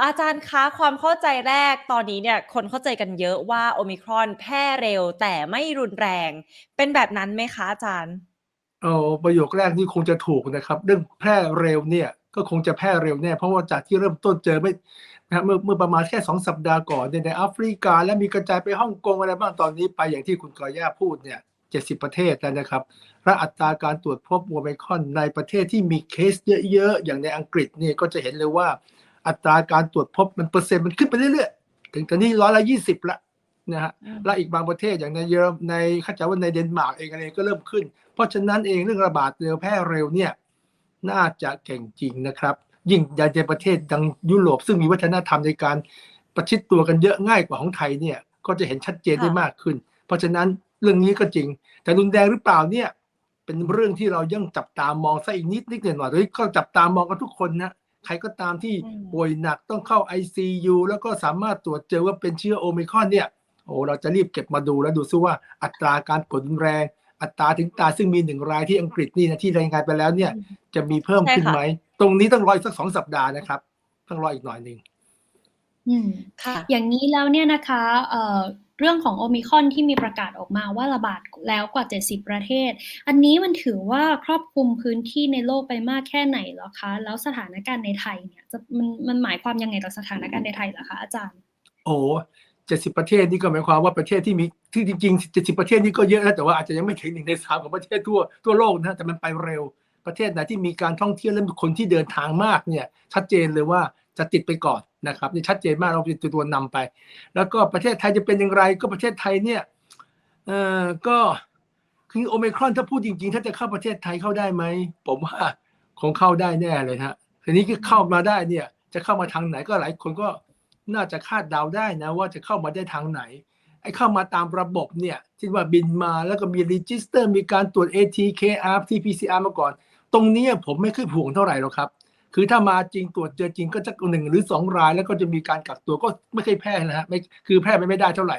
อาจารย์คะความเข้าใจแรกตอนนี้เนี่ยคนเข้าใจกันเยอะว่าโอมิครอนแพร่เร็วแต่ไม่รุนแรง เป็นแบบนั้นไหมคะอาจารย์เออประโยคแรกนี่คงจะถูกนะครับ เรื่องแพร่เร็วเนี่ยก็คงจะแพร่เร็วแน่เพราะว่าจากที่เริ่มต้นเจอไม่นะเมื่อเมื่อประมาณแค่สองสัปดาห์ก่อนเนี่ยในแอฟริกา และมีกระจายไปฮ่องกงอะไรบ้างตอนนี้ไปอย่างที่คุณกอย่าพูดเนี่ยเจ็ดสิบประเทศแล้วนะครับและอัตราการตรวจพบโอไมครอนในประเทศที่มีเคสเยอะๆอย่างในอังกฤษเนี่ยก็จะเห็นเลยว่า อัตราการตรวจพบมันเปอร์เซ็นต์มันขึ้นไปเรื่อยๆ ถึงตอนนี้ร้อยละยี่สิบละนะฮะอืมและอีกบางประเทศอย่างในเยอรมในเข้าใจว่าในเดนมาร์กเองอะไรก็เริ่มขึ้น เพราะฉะนั้นเองเรื่องระบาดเร็วแพร่เร็วเนี่ยน่าจะเก่งจริงนะครับ ยิ่งในประเทศดังยุโรป ซึ่งมีวัฒนธรรมในการประชิดตัวกันเยอะง่ายกว่าของไทยเนี่ยก็จะเห็นชัดเจนได้ค่ะมากขึ้น เพราะฉะนั้นเรื่องนี้ก็จริง แต่รุนแรงหรือเปล่าเนี่ยเป็นเรื่องที่เรายังจับตามองซะอีกนิดนิดหน่อยหน่อยๆเฮ้ยก็จับตามองกันทุกคนนะ ใครก็ตามที่อืมป่วยหนักต้องเข้า ICU แล้วก็สามารถตรวจเจอว่าเป็นเชื้อโอมิครอนเนี่ยโอ้เราจะรีบเก็บมาดูแล้วดูซิว่าอัตราการผลรุนแรง อัตราถึงตายซึ่งมีหนึ่งรายที่อังกฤษนี่นะที่รายงานไปแล้วเนี่ย จะมีเพิ่มใช่ขึ้นค่ะไหม ตรงนี้ต้องรออีกสักสองสัปดาห์นะครับ ต้องรออีกหน่อยหนึ่งอืมค่ะ อย่างนี้แล้วเนี่ยนะคะเอ่อเรื่องของโอมิคอนที่มีประกาศออกมาว่าระบาดแล้วกว่า 70 ประเทศ อันนี้มันถือว่าครอบคลุมพื้นที่ในโลกไปมากแค่ไหนหรอคะ แล้วสถานการณ์ในไทยเนี่ยจะมันมันหมายความยังไงต่อสถานการณ์ในไทยเหรอคะอาจารย์ โอ้เจ็ดสิบประเทศนี่ก็หมายความว่าประเทศที่มีที่จริงๆเจ็ดสิบประเทศนี่ก็เยอะนะแต่ว่าอาจจะยังไม่ถึงหนึ่งในสามของประเทศทั่วทั่วโลกนะแต่มันไปเร็วประเทศไหนที่มีการท่องเที่ยวและมีคนที่เดินทางมากเนี่ยชัดเจนเลยว่า จะติดไปก่อนนะครับนี่ชัดเจนมากเราเป็นตัวตัวนำไป แล้วก็ประเทศไทยจะเป็นอย่างไร ก็ประเทศไทยเนี่ยเอ่อก็คือโอเมครอนถ้าพูดจริงๆ ถ้าจะเข้าประเทศไทยเข้าได้ไหมผมว่าคงเข้าได้แน่เลยฮะทีนี้ก็เข้ามาได้เนี่ย จะเข้ามาทางไหนก็หลายคนก็น่าจะคาดเดาได้นะ ว่าจะเข้ามาได้ทางไหนไอ้เข้ามาตามระบบเนี่ยที่ว่าบินมาแล้วก็มีรีจิสเตอร์มีการตรวจ ATKR TPCR มาก่อน ตรงนี้ผมไม่ค่อยห่วงเท่าไหร่หรอกครับ คือถ้ามาจริงตรวจเจอจริงก็จะหนึ่งหรือสองรายแล้วก็จะมีการกักตัวก็ไม่เคยแพร่นะฮะไม่คือแพร่ไปไม่ได้เท่าไหร่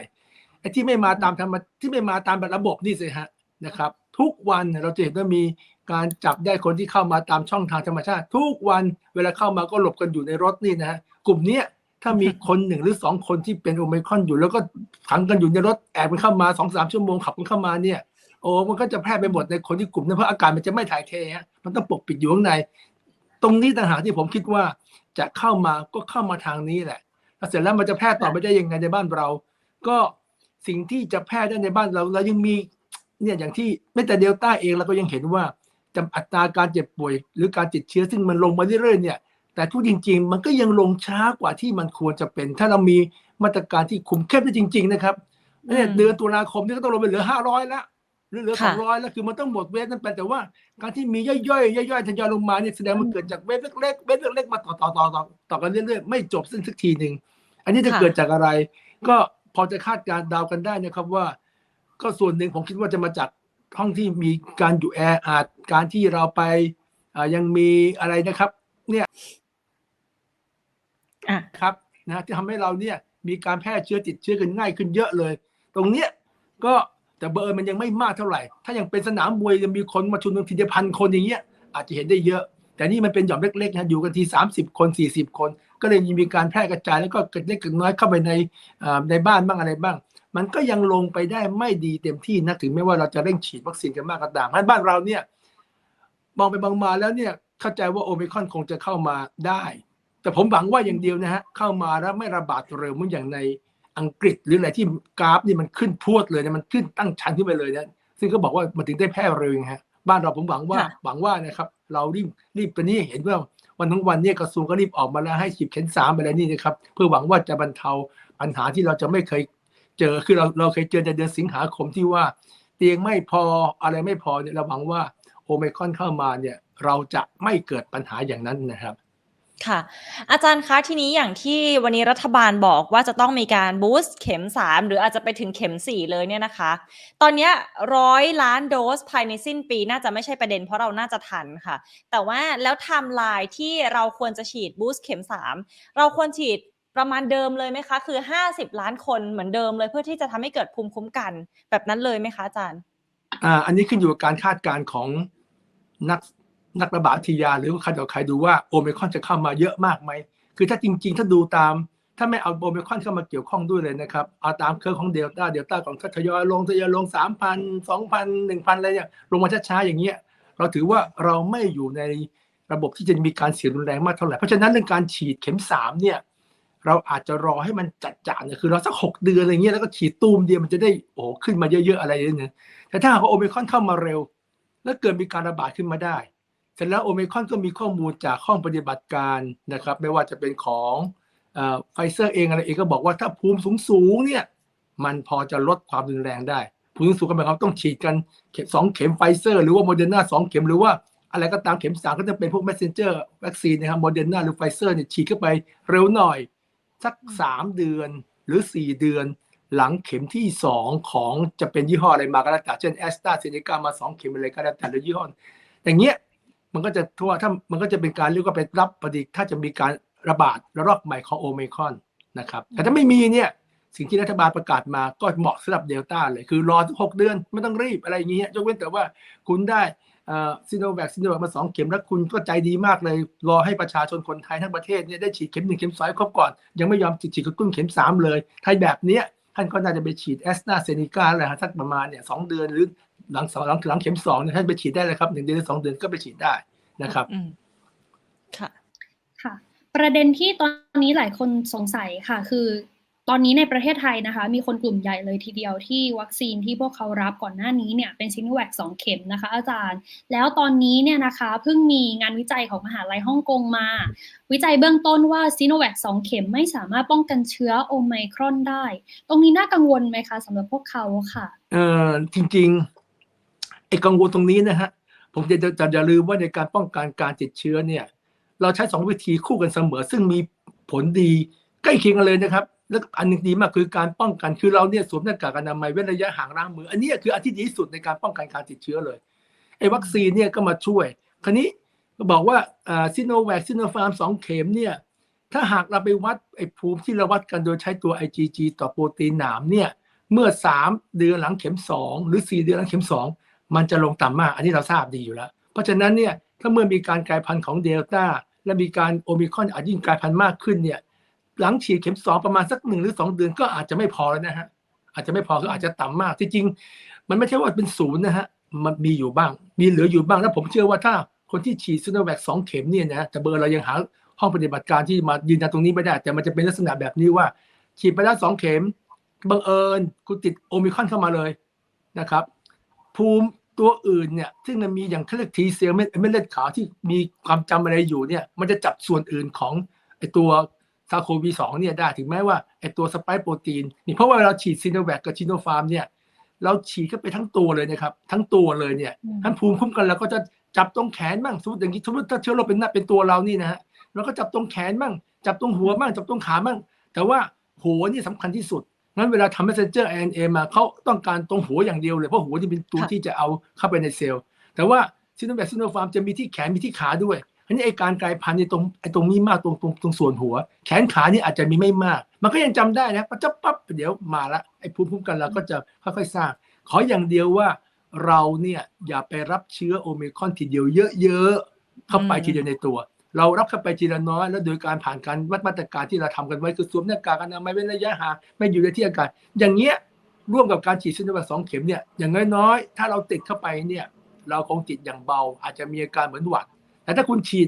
ไอ้ที่ไม่มาตามธรรมที่ไม่มาตามระบบนี่สิฮะนะครับ ทุกวันเราจะเห็นว่ามีการจับได้คนที่เข้ามาตามช่องทางธรรมชาติ ทุกวันเวลาเข้ามาก็หลบกันอยู่ในรถนี่นะฮะกลุ่มเนี้ยถ้ามีคนหนึ่งหรือสองคนที่เป็นโอไมคอนอยู่ แล้วก็ขังกันอยู่ในรถแอบมันเข้ามาสองสามชั่วโมงขับมันเข้ามาเนี่ยโอ้มันก็จะแพร่ไปหมดในคนที่กลุ่มนั้นเพราะอากาศมันจะไม่ถ่ายเทฮะมันต้องปกปิดอยู่ข้างใน ตรงนี้ต่างหากที่ผมคิดว่าจะเข้ามาก็เข้ามาทางนี้แหละแล้วเสร็จแล้วมันจะแพร่ต่อไปได้ยังไงในบ้านเรา ก็สิ่งที่จะแพร่ได้ในบ้านเราเรายังมีเนี่ยอย่างที่แม้แต่เดลต้าเองเราก็ยังเห็นว่าจำอัตราการเจ็บป่วย หรือการติดเชื้อซึ่งมันลงมาเรื่อยๆเนี่ย แต่ทุกจริง ๆ มันก็ยังลงช้ากว่าที่มันควรจะเป็น ถ้าเรามีมาตรการที่คุมเข้มได้จริง ๆ นะครับเนี่ยเดือนตุลาคมนี่ก็ต้องลงไปเหลือห้าร้อยละ หรือเหลือสค่ะ องร้อยแล้วคือมันต้องหมดเวฟนั่นไปแต่ว่า การที่มีย่อยๆย่อยๆทยอยลงมาเนี่ยแสดงมันเกิดจากเวฟเล็กๆเวฟเล็กๆมาต่อต่อต่อต่อต่อกันเรื่อยๆไม่จบสิ้นสักทีหนึ่งอันนี้จะค่ะ เกิดจากอะไร ก็พอจะคาดการณ์เดากันได้นะครับว่า ก็ส่วนหนึ่งผมคิดว่าจะมาจากห้องที่มีการอยู่แออัดการที่เราไปอ่ายังมีอะไรนะครับเนี่ยอะ ครับนะที่ทำให้เราเนี่ยมีการแพร่เชื้อติดเชื้อกันง่ายขึ้นเยอะเลย ตรงเนี้ยก็ แต่เบอร์มันยังไม่มากเท่าไหร่ ถ้ายังเป็นสนามมวยยังมีคนมาชุมนุมทีเดียวพันคนอย่างเงี้ยอาจจะเห็นได้เยอะ แต่นี่มันเป็นหย่อมเล็กๆนะอยู่กันที 30 คน 40 คน ก็เลยมีการแพร่กระจายแล้วก็เกิดเล็กเกิดน้อยเข้าไปในในบ้านบ้างอะไรบ้าง มันก็ยังลงไปได้ไม่ดีเต็มที่นะถึงแม้ว่าเราจะเร่งฉีดวัคซีนกันมากก็ตามเพราะฉะนั้นบ้านเราเนี่ยมองไปมองมาแล้วเนี่ยเข้าใจว่าโอมิคอนคงจะเข้ามาได้ แต่ผมหวังว่าอย่างเดียวนะฮะเข้ามาแล้วไม่ระบาดเร็วเหมือนอย่างใน อังกฤษหรืออะไรที่กราฟนี่มันขึ้นพรวดเลยนะมันขึ้นตั้งชั้นขึ้นไปเลยนะซึ่งก็บอกว่ามันถึงได้แพร่เร็วไงฮะบ้านเราผมหวังว่าค่ะหวังว่านะครับ เรารีบรีบไปนี่เห็นว่าวันทั้งวันเนี่ยกระทรวงก็รีบออกมาแล้วให้ฉีดเข็มสามไปแล้วนี่นะครับเพื่อหวังว่าจะบรรเทาปัญหาที่เราจะไม่เคยเจอคือเราเราเคยเจอในเดือนสิงหาคมที่ว่าเตียงไม่พออะไรไม่พอเนี่ยเราหวังว่าโอไมครอนเข้ามาเนี่ยเราจะไม่เกิดปัญหาอย่างนั้นนะครับ ค่ะ อาจารย์คะทีนี้อย่างที่วันนี้รัฐบาลบอกว่าจะต้องมีการบูสต์เข็ม 3 หรืออาจจะไปถึงเข็ม 4 เลยเนี่ยนะคะ ตอนเนี้ร้อยล้านโดสภายในสิ้นปีน่าจะไม่ใช่ประเด็นเพราะเราน่าจะทันค่ะ แต่ว่าแล้วไทม์ไลน์ที่เราควรจะฉีดบูสต์เข็ม 3 เราควรฉีดประมาณเดิมเลยไหมคะ คือ 50 ล้านคนเหมือนเดิมเลยเพื่อที่จะทำให้เกิดภูมิคุ้มกัน แบบนั้นเลยไหมคะอาจารย์อ่าอันนี้ขึ้นอยู่กับการคาดการณ์ของนัก นักระบาดวิยาหรือใครต่อใครดูว่าโอเมคอนจะเข้ามาเยอะมากไหม คือถ้าจริง ๆ ถ้าดูตาม ถ้าไม่เอาโอมิคอนเข้ามาเกี่ยวข้องด้วยเลยนะครับ เอาตามเคอร์ฟของเดลต้าเดลต้าของทยอยลงทยอยลงสามพันสองพันหนึ่งพันอะไรเนี่ยลงมาช้าๆอย่างเงี้ยเราถือว่าเราไม่อยู่ในระบบที่จะมีการเสียรุนแรงมากเท่าไหร่ เพราะฉะนั้นเรื่องการฉีดเข็มสามเนี่ยเราอาจจะรอให้มันจัดจ่าเนี่ยคือเราสักหกเดือนอะไรเงี้ยแล้วก็ฉีดตูมเดียวมันจะได้โอ้ขึ้นมาเยอะๆอะไรอย่างเงี้ยแต่ถ้าหากโอมิคอนเข้ามาเร็ว แล้วเกิดมีการระบาดขึ้นมาได้ เสร็จแล้วโอมิครอนก็มีข้อมูลจากห้องปฏิบัติการนะครับ ไม่ว่าจะเป็นของไฟเซอร์เองอะไรเองก็บอกว่าถ้าภูมิสูงๆเนี่ยมันพอจะลดความรุนแรงได้ ภูมิสูงก็หมายความต้องฉีดกันเข็มสองเข็มไฟเซอร์หรือว่าโมเดอร์นาสองเข็มหรือว่าอะไรก็ตามเข็มสามก็จะเป็นพวก messenger วัคซีนนะครับโมเดอร์นาหรือไฟเซอร์เนี่ยฉีดเข้าไปเร็วหน่อย สักสามเดือนหรือสี่เดือนหลังเข็มที่สองของจะเป็นยี่ห้ออะไรมาก็แล้วแต่เช่นแอสตราเซเนกามาสองเข็มอะไรก็แล้วแต่หรือยี่ห้ออย่างเงี้ย มันก็จะทั่วถ้ามันก็จะเป็นการเรียกว่าเป็นรับปฏิถ้าจะมีการระบาดระลอกใหม่ของโอเมคอนนะครับแต่ถ้าไม่มีเนี่ยสิ่งที่รัฐบาลประกาศมาก็เหมาะสำหรับเดลต้าเลย คือรอทุกหกเดือนไม่ต้องรีบอะไรอย่างเงี้ยยกเว้นแต่ว่าคุณได้ซีโนแวคซีโนแวคมาสองเข็มแล้วคุณก็ใจดีมากเลย รอให้ประชาชนคนไทยทั้งประเทศเนี่ยได้ฉีดเข็มหนึ่งเข็มสองครบก่อน ยังไม่ยอมฉีดกระตุ้นเข็มสามเลย ถ้าแบบเนี้ยท่านก็น่าจะไปฉีดแอสตราเซเนกาอะไรฮะสักประมาณเนี่ยสองเดือนหรือ หลังสองหลังหลังเข็มสองเนี่ยท่านไปฉีดได้เลยครับหนึ่งเดือนหรือสองเดือนก็ไปฉีดได้นะครับอืมค่ะค่ะ ประเด็นที่ตอนนี้หลายคนสงสัยค่ะ คือตอนนี้ในประเทศไทยนะคะ มีคนกลุ่มใหญ่เลยทีเดียวที่วัคซีนที่พวกเขารับก่อนหน้านี้เนี่ยเป็นซิโนแวคสองเข็มนะคะ อาจารย์ แล้วตอนนี้เนี่ยนะคะเพิ่งมีงานวิจัยของมหาลัยฮ่องกงมา วิจัยเบื้องต้นว่าซิโนแวคสองเข็มไม่สามารถป้องกันเชื้อโอไมครอนได้ ตรงนี้น่ากังวลไหมคะสำหรับพวกเขาค่ะเออจริงๆ ไอ้กังวลตรงนี้นะฮะผมจะจะอย่าลืมว่าในการป้องกันการติดเชื้อเนี่ย เราใช้สองวิธีคู่กันเสมอ ซึ่งมีผลดีใกล้เคียงกันเลยนะครับ แล้วอันหนึ่งดีมากคือการป้องกันคือเราเนี่ยสวมหน้ากากอนามัยเว้นระยะห่างล้างมือ อันนี้คืออันที่ดีที่สุดในการป้องกันการติดเชื้อเลยไอ้วัคซีนเนี่ยก็มาช่วย คราวนี้ก็บอกว่าซิโนแวคซิโนฟาร์มสองเข็มเนี่ยถ้าหากเราไปวัดไอ้ภูมิที่เราวัดกันโดยใช้ตัว IgG ต่อโปรตีนหนามเนี่ยเมื่อ 3 เดือนหลังเข็ม 2 หรือ 4 เดือนหลังเข็ม2 มันจะลงต่ำมาก อันนี้เราทราบดีอยู่แล้ว เพราะฉะนั้นเนี่ยถ้าเมื่อมีการกลายพันธุ์ของเดลต้าและมีการโอมิคอนอาจยิ่งกลายพันธุ์มากขึ้นเนี่ยหลังฉีดเข็ม2ประมาณสักหนึ่งหรือ2เดือนก็อาจจะไม่พอแล้วนะฮะอาจจะไม่พอคืออาจจะต่ำมากที่จริง มันไม่ใช่ว่าเป็นศูนย์นะฮะมันมีอยู่บ้าง มีเหลืออยู่บ้างแล้วผมเชื่อว่าถ้าคนที่ฉีดซิโนแวคสองเข็มเนี่ยนะแต่เบอร์เรายังหาห้องปฏิบัติการที่มายืนยันตรงนี้ไม่ได้ แต่มันจะเป็นลักษณะแบบนี้ว่า ฉีดไปแล้วสองเข็มบังเอิญคุณติดโอมิคอนเข้ามาเลยนะครับ ภูมิตัวอื่นเนี่ยซึ่งมันมีอย่างเขาเรียกทีเซลเม็ดเม็ดเลือดขาวที่มีความจำอะไรอยู่เนี่ยมันจะจับส่วนอื่นของไอตัวซาโควีสองเนี่ยได้ถึงแม้ว่าไอตัวสไปค์โปรตีนนี่เพราะว่าเราฉีดซีโนแวคกับชิโนฟาร์มเนี่ยเราฉีดเข้าไปทั้งตัวเลยนะครับ ทั้งตัวเลยเนี่ยอืมท่านภูมิคุ้มกันเราก็จะจับตรงแขนบ้างสมมติอย่างนี้สมมติถ้าเชื้อโรคเป็นหน้าเป็นตัวเรานี่นะฮะเราก็จับตรงแขนบ้างจับตรงหัวบ้างจับตรงขาบ้างแต่ว่าหัวนี่สำคัญที่สุด งั้นเวลาทำ messenger RNA มาเขาต้องการตรงหัวอย่างเดียวเลย เพราะหัวนี่เป็นตัวค่ะที่จะเอาเข้าไปในเซลล์ แต่ว่าซิโนแวคซิโนฟาร์มจะมีที่แขนมีที่ขาด้วยอันนี้ไอการกลายพันธุ์ในตรงไอตรงนี้มากตรงตรงตรงส่วนหัว แขนขานี่อาจจะมีไม่มาก มันก็ยังจำได้นะปั๊บจับปั๊บเดี๋ยวมาละไอภูมิคุ้มกันเราก็จะค่อยๆสร้าง ขออย่างเดียวว่าเราเนี่ยอย่าไปรับเชื้อโอมิครอนทีเดียวเยอะๆเข้าไปอืมทีเดียวในตัว เรารับเข้าไปทีละน้อย แล้วโดยการผ่านการวัดมาตรการที่เราทำกันไว้คือสวมหน้ากากอนามัยเว้นระยะห่างไม่อยู่ในที่อากาศ อย่างเงี้ยร่วมกับการฉีดซิโนแวคสองเข็มเนี่ยอย่างน้อยๆถ้าเราติดเข้าไปเนี่ยเราคงติดอย่างเบา อาจจะมีอาการเหมือนหวัด แต่ถ้าคุณฉีด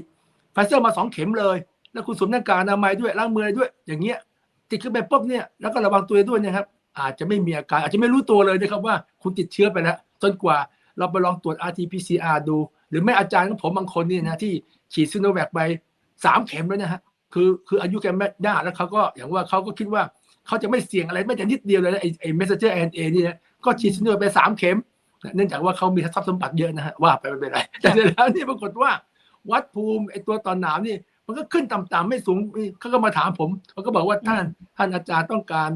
ไฟเซอร์มาสองเข็มเลย แล้วคุณสวมหน้ากากอนามัยด้วยล้างมือด้วย อย่างเงี้ยติดขึ้นไปปุ๊บเนี่ยแล้วก็ระวังตัวด้วยนะครับ อาจจะไม่มีอาการอาจจะไม่รู้ตัวเลยนะครับว่าคุณติดเชื้อไปแล้วจนกว่าเราไปลองตรวจ RT-PCR ดู หรือไม่อาจารย์ของผมบางคนเนี่ยนะที่ ฉีดซิโนแวคไปสามเข็มแล้วนะฮะคือคืออายุแกไม่ได้แล้วเขาก็อย่างว่าเขาก็คิดว่าเขาจะไม่เสี่ยงอะไรไม่แต่นิดเดียวเลยนะไอ้ไอ้ messenger RNA นี่นะก็ฉีดซิโนแวคไปสามเข็มเนื่องจากว่าเขามีทรัพย์สมบัติเยอะนะฮะว่าไปไม่เป็นไรแต่เสร็จแล้วนี่ปรากฏว่าวัดภูมิไอ้ตัวตอนหนาวนี่มันก็ขึ้นต่ำๆไม่สูงเขาก็มาถามผมเขาก็บอกว่าท่านท่านอาจารย์ต้องการ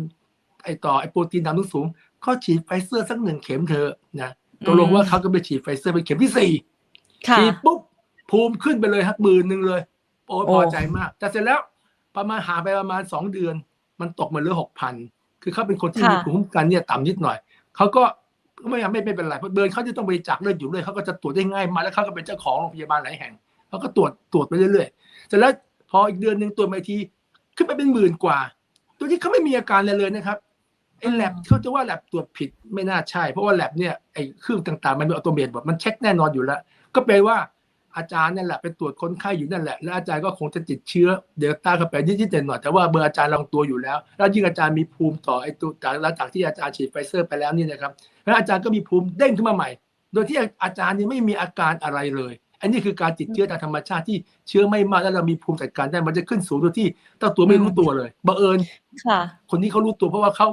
ไอ้ต่อไอ้โปรตีนดำสูงๆเขาฉีดไฟเซอร์สักหนึ่งเข็มเถอะนะตกลงว่าเขาก็ไปฉีดไฟเซอร์เป็นเข็มที่สี่ค่ะฉีดปุ๊บ ภูมิขึ้นไปเลยครับหมื่นหนึ่งเลยโอ้ยโอ้พอใจมาก แต่เสร็จแล้วประมาณหาไปประมาณสองเดือน มันตกมาเหลือหกพันคือเขาเป็นคนที่มีภูมิคุ้มกันเนี่ยต่ำนิดหน่อยเขาก็ก็ไม่ไม่ไม่เป็นไรเพราะเดินเขาจะต้องบริจาคเลือดอยู่เรื่อยเขาก็จะตรวจได้ง่ายมากแล้วเขาก็เป็นเจ้าของโรงพยาบาลหลายแห่งเขาก็ตรวจตรวจไปเรื่อยๆเสร็จแล้วพออีกเดือนหนึ่งตัวจมาอีกทีขึ้นไปเป็นหมื่นกว่า ตัวที่เขาไม่มีอาการเลยเลยนะครับไอ้แลบเขาจะว่าแลบตรวจผิดไม่น่าใช่ เพราะว่าแลบเนี่ยไอ้เครื่องต่างๆ มันเป็นอัตโนมัติหมดมันเช็คแน่นอนอยู่แล้ว ก็แปลว่า อาจารย์นั่นแหละไปตรวจคนไข้อยู่นั่นแหละแล้วอาจารย์ก็คงจะติดเชื้อเดลต้าเข้าไปนิดๆหน่อยๆแต่ว่าเบอร์อาจารย์ลองตัวอยู่แล้ว แล้วยิ่งอาจารย์มีภูมิต่อไอ้ตัวจากหลังจากที่อาจารย์ฉีดไฟเซอร์ไปแล้วนี่นะครับแล้วอาจารย์ก็มีภูมิเด้งขึ้นมาใหม่ โดยที่อาจารย์นี่ไม่มีอาการอะไรเลย อันนี้คือการติดเชื้อตามธรรมชาติที่เชื้อไม่มากแล้วเรามีภูมิจัดการได้มันจะขึ้นสูงโดยที่เจ้าตัวไม่รู้ตัวเลยบังเอิญค่ะคนนี้เขารู้ตัวเพราะว่าเขา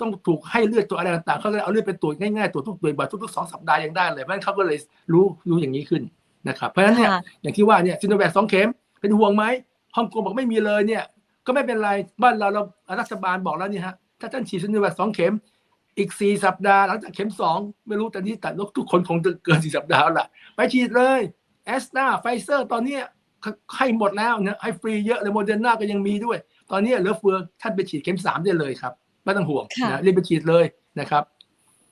ต้องถูกให้เลือดตัวอะไรต่างๆเขาเลยเอาเลือดไปตรวจง่ายๆตรวจทุกตัวบ่อยทุกๆสองสัปดาห์ยังได้เลยเพราะฉะนั้นเขาก็เลยรู้รู้อย่างนี้ขึ้น นะครับเพราะฉะนั้นเนี่ยค่ะอย่างที่ว่าเนี่ยซิโนแวคสองเข็มเป็นห่วงไหมฮ่องกงบอกไม่มีเลยเนี่ย ก็ไม่เป็นไรบ้านเราเรารัฐบาลบอกแล้วนี่ฮะถ้าท่านฉีดซิโนแวคสองเข็มอีกสี่สัปดาห์หลังจากเข็มสองไม่รู้แต่นี้แต่ทุกคนคงจะเกินสี่สัปดาห์แล้วล่ะไปฉีดเลยแอสตราไฟเซอร์ตอนเนี้ยให้หมดแล้วนะให้ฟรีเยอะเลยโมเดอร์นาก็ยังมีด้วย ตอนนี้เหลือเฟือท่านไปฉีดเข็มสามได้เลยครับ ไม่ต้องห่วงค่ะนะรีบไปฉีดเลยนะครับ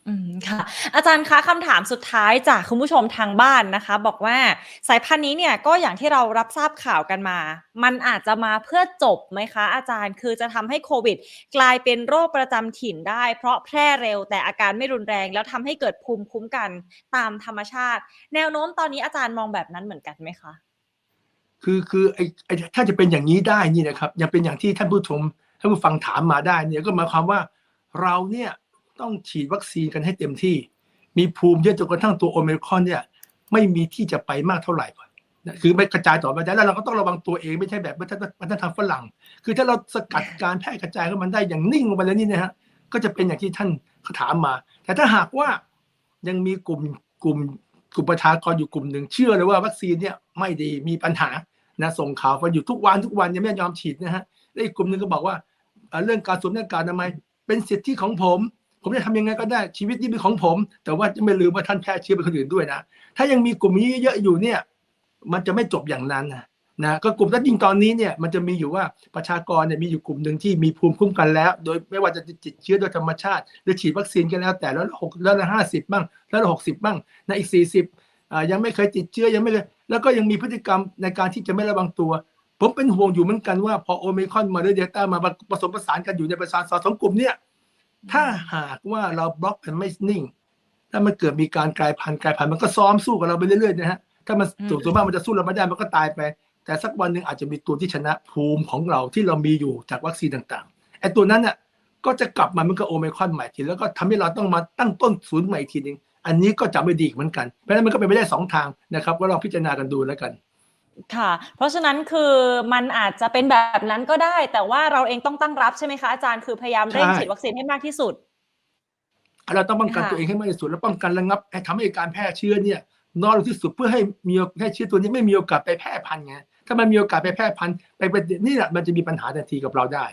อืม ค่ะ อาจารย์คะ คำถามสุดท้ายจากคุณผู้ชมทางบ้านนะคะ บอกว่าสายพันธุ์นี้เนี่ย ก็อย่างที่เรารับทราบข่าวกันมา มันอาจจะมาเพื่อจบไหมคะ อาจารย์คือจะทำให้โควิด กลายเป็นโรคประจำถิ่นได้ เพราะแพร่เร็วแต่อาการไม่รุนแรง แล้วทำให้เกิดภูมิคุ้มกันตามธรรมชาติ แนวโน้มตอนนี้อาจารย์มองแบบนั้นเหมือนกันไหมคะคือคือไอ้ไอ้ถ้าจะเป็นอย่างนี้ได้นี่นะครับยังเป็นอย่างที่ท่านผู้ชมท่านผู้ฟังถามมาได้เนี่ยก็หมายความว่าเราเนี่ย ต้องฉีดวัคซีนกันให้เต็มที่ มีภูมิเยอะจนกระทั่งตัวโอเมครอนเนี่ย ไม่มีที่จะไปมากเท่าไหร่นคือไม่กระจายต่อไปได้แล้วเราก็ต้องระวังตัวเองไม่ใช่แบบวัฒนวัฒนธรรมฝรั่ง คือถ้าเราสกัดการแพร่กระจายของมันได้อย่างนิ่งลงไปแล้วนี่นะฮะก็จะเป็นอย่างที่ท่านเขาถามมา แต่ถ้าหากว่ายังมีกลุ่มกลุ่มกลุ่มประชากรอยู่กลุ่มหนึ่งเชื่อเลยว่าวัคซีนเนี่ยไม่ดีมีปัญหานะส่งข่าวมาอยู่ทุกวันทุกวันยังไม่ยอมฉีดนะฮะแล้วอีกกลุ่มหนึ่งก็บอกว่าเรื่องการสวมหน้ากากอนามัยเป็นสิทธิของผม ผมจะทำยังไงก็ได้ชีวิตนี้เป็นของผม แต่ว่าจะไม่ลืมว่าท่านแพร่เชื้อเป็นคนอื่นด้วยนะถ้ายังมีกลุ่มนี้เยอะอยู่เนี่ย มันจะไม่จบอย่างนั้นนะนะก็กลุ่มนั้นยิ่งตอนนี้เนี่ยมันจะมีอยู่ว่าประชากรเนี่ยมีอยู่กลุ่มหนึ่งที่มีภูมิคุ้มกันแล้ว โดยไม่ว่าจะติดเชื้อโดยธรรมชาติ หรือฉีดวัคซีนกันแล้วแต่แล้วหกแล้วละห้าสิบบ้างแล้วละหกสิบบ้างนะอีกสี่สิบอ่ายังไม่เคยติดเชื้อยังไม่เคยแล้วก็ยังมีพฤติกรรมในการที่จะไม่ระวังตัว ผมเป็นห่วงอยู่เหมือนกันว่าพอโอเมคอนมาหรือเดลต้ามาผสมผสานกันอยู่ในประชาชนสองกลุ่มเนี่ย ถ้าหากว่าเราบล็อกมันไม่นิ่ง ถ้ามันเกิดมีการกลายพันธุ์กลายพันธุ์มันก็ซ้อมสู้กับเราไปเรื่อยๆนะฮะถ้ามันอืมส่วนมากมันจะสู้เราไม่ได้มันก็ตายไป แต่สักวันหนึ่งอาจจะมีตัวที่ชนะภูมิของเราที่เรามีอยู่จากวัคซีนต่างๆไอ้ตัวนั้นน่ะก็จะกลับมามันก็โอเมครอนใหม่ทีแล้วก็ทำให้เราต้องมาตั้งต้นศูนย์ใหม่อีกทีหนึงอันนี้ก็จะไม่ดีอีกเหมือนกันเพราะฉะนั้นมันก็เป็นไปได้สองทางนะครับก็ลองพิจารณากันดูแล้วกัน ค่ะ เพราะฉะนั้นคือมันอาจจะเป็นแบบนั้นก็ได้ แต่ว่าเราเองต้องตั้งรับใช่ไหมคะอาจารย์คือพยายามเร่งใช่ฉีดวัคซีนให้มากที่สุด เราต้องป้องกันค่ะตัวเองให้มากที่สุด และป้องกันระงับให้ทำให้การแพร่เชื้อเนี่ยน้อยลงที่สุดเพื่อให้มีให้เชื้อตัวนี้ไม่มีโอกาสไปแพร่พันธุ์ไงถ้ามันมีโอกาสไปแพร่พันธุ์ไปเป็นนี่แหละมันจะมีปัญหาทันทีกับเราได้